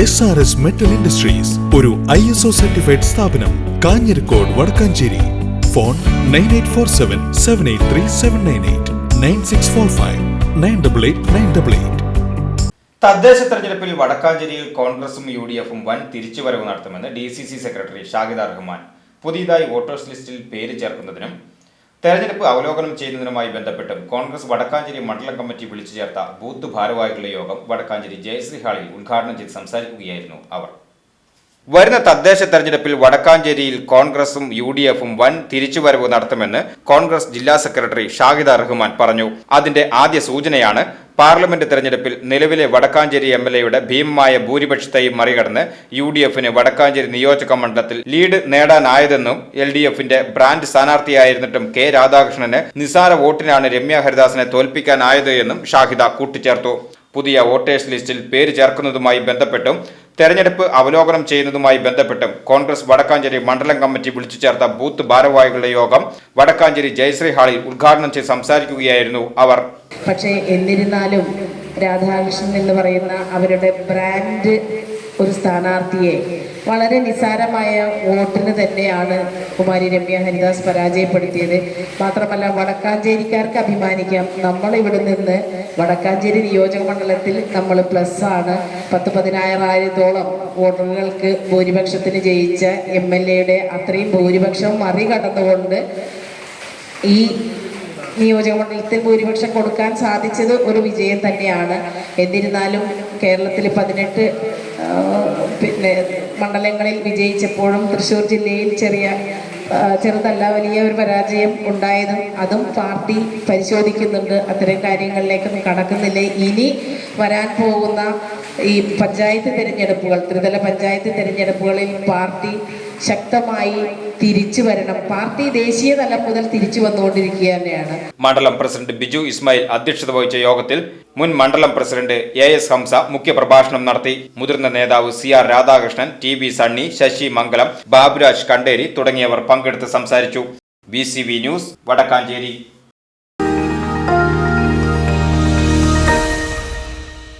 S R S metal industries ഒരു I S O certified സ്ഥാപനം Kanjirakode Wadakkanchery. Phone nine eight four seven seven eight three seven nine eight nine six four five nine double eight nine double eight തദ്ദേശ തെരഞ്ഞെടുപ്പിൽ വടക്കാഞ്ചേരിയിൽ കോൺഗ്രസും U D എഫും വൻ തിരിച്ചുവരവ് നടത്തുമെന്ന് D C C secretary Shahida Rahman പുതിയതായി voters ലിസ്റ്റിൽ പേര് ചേർക്കുന്നതിനും തെരഞ്ഞെടുപ്പ് അവലോകനം ചെയ്യുന്നതിനുമായി ബന്ധപ്പെട്ടും കോൺഗ്രസ് വടക്കാഞ്ചേരി മണ്ഡലം കമ്മിറ്റി വിളിച്ചു ചേർത്ത ബൂത്ത് ഭാരവാഹികളുടെ യോഗം വടക്കാഞ്ചേരി ജയശ്രീ ഹാളിൽ ഉദ്ഘാടനം ചെയ്ത് സംസാരിക്കുകയായിരുന്നു അവർ. വരുന്ന തദ്ദേശ തെരഞ്ഞെടുപ്പിൽ വടക്കാഞ്ചേരിയിൽ കോൺഗ്രസും യു ഡി എഫും വൻ തിരിച്ചുവരവ് നടത്തുമെന്ന് കോൺഗ്രസ് ജില്ലാ സെക്രട്ടറി ഷാഹിദ റഹ്മാൻ പറഞ്ഞു. അതിന്റെ ആദ്യ സൂചനയാണ് പാർലമെന്റ് തെരഞ്ഞെടുപ്പിൽ നിലവിലെ വടക്കാഞ്ചേരി എം എൽ എയുടെ ഭീമമായ ഭൂരിപക്ഷത്തെയും മറികടന്ന് യു ഡി എഫിന് വടക്കാഞ്ചേരി നിയോജക മണ്ഡലത്തിൽ ലീഡ് നേടാനായതെന്നും എൽ ഡി എഫിന്റെ ബ്രാൻഡ് സ്ഥാനാർത്ഥിയായിരുന്നിട്ടും കെ രാധാകൃഷ്ണന് നിസാര വോട്ടിനാണ് രമ്യ ഹരിദാസിനെ തോൽപ്പിക്കാനായത് എന്നും ഷാഹിദ കൂട്ടിച്ചേർത്തു. പുതിയ വോട്ടേഴ്സ് ലിസ്റ്റിൽ പേര് ചേർക്കുന്നതുമായി ബന്ധപ്പെട്ടും തെരഞ്ഞെടുപ്പ് അവലോകനം ചെയ്യുന്നതുമായി ബന്ധപ്പെട്ടും കോൺഗ്രസ് വടക്കാഞ്ചേരി മണ്ഡലം കമ്മിറ്റി വിളിച്ചു ചേർത്ത ബൂത്ത് ഭാരവാഹികളുടെ യോഗം വടക്കാഞ്ചേരി ജയശ്രീ ഹാളിൽ ഉദ്ഘാടനം ചെയ്ത് സംസാരിക്കുകയായിരുന്നു അവർ. പക്ഷേ എന്നിരുന്നാലും രാധാകൃഷ്ണൻ എന്ന് പറയുന്ന അവരുടെ ബ്രാൻഡ് ഒരു സ്ഥാനാർത്ഥിയെ വളരെ നിസാരമായ വോട്ടിന് തന്നെയാണ് കുമാരി രമ്യ ഹരിദാസ് പരാജയപ്പെടുത്തിയത്. മാത്രമല്ല വടക്കാഞ്ചേരിക്കാർക്ക് അഭിമാനിക്കാം. നമ്മൾ ഇവിടെ നിന്ന് വടക്കാഞ്ചേരി നിയോജക മണ്ഡലത്തിൽ നമ്മൾ പ്ലസ് ആണ്. പത്ത് പതിനായിരത്തോളം വോട്ടറുകൾക്ക് ഭൂരിപക്ഷത്തിന് ജയിച്ച എം എൽ എയുടെ അത്രയും ഭൂരിപക്ഷം മറികടന്നുകൊണ്ട് ഈ നിയോജക മണ്ഡലത്തിൽ ഭൂരിപക്ഷം കൊടുക്കാൻ സാധിച്ചത് ഒരു വിജയം തന്നെയാണ്. എന്നിരുന്നാലും കേരളത്തിൽ പതിനെട്ട് പിന്നെ മണ്ഡലങ്ങളിൽ വിജയിച്ചപ്പോഴും തൃശ്ശൂർ ജില്ലയിൽ ചെറിയ ചെറുതല്ല വലിയ ഒരു പരാജയം ഉണ്ടായതും അതും പാർട്ടി പരിശോധിക്കുന്നുണ്ട്. അത്തരം കാര്യങ്ങളിലേക്കൊന്നും കടക്കുന്നില്ല. ഇനി വരാൻ പോകുന്ന ഈ പഞ്ചായത്ത് തിരഞ്ഞെടുപ്പുകൾ ത്രിതല പഞ്ചായത്ത് തിരഞ്ഞെടുപ്പുകളിൽ പാർട്ടി ശക്തമായി തിരിച്ചു വരണം. പാർട്ടി ദേശീയ തലം മുതൽ തിരിച്ചു വന്നുകൊണ്ടിരിക്കുക തന്നെയാണ്. മണ്ഡലം പ്രസിഡന്റ് ബിജു ഇസ്മായിൽ അധ്യക്ഷത വഹിച്ച യോഗത്തിൽ മുൻ മണ്ഡലം പ്രസിഡന്റ് എ എസ് ഹംസ മുഖ്യപ്രഭാഷണം നടത്തി. മുതിർന്ന നേതാവ് C R Radhakrishnan T V Sunny Sasi Mangalam Baburaj Kanderi തുടങ്ങിയവർ പങ്കെടുത്ത് സംസാരിച്ചു. B C V news Wadakkanchery.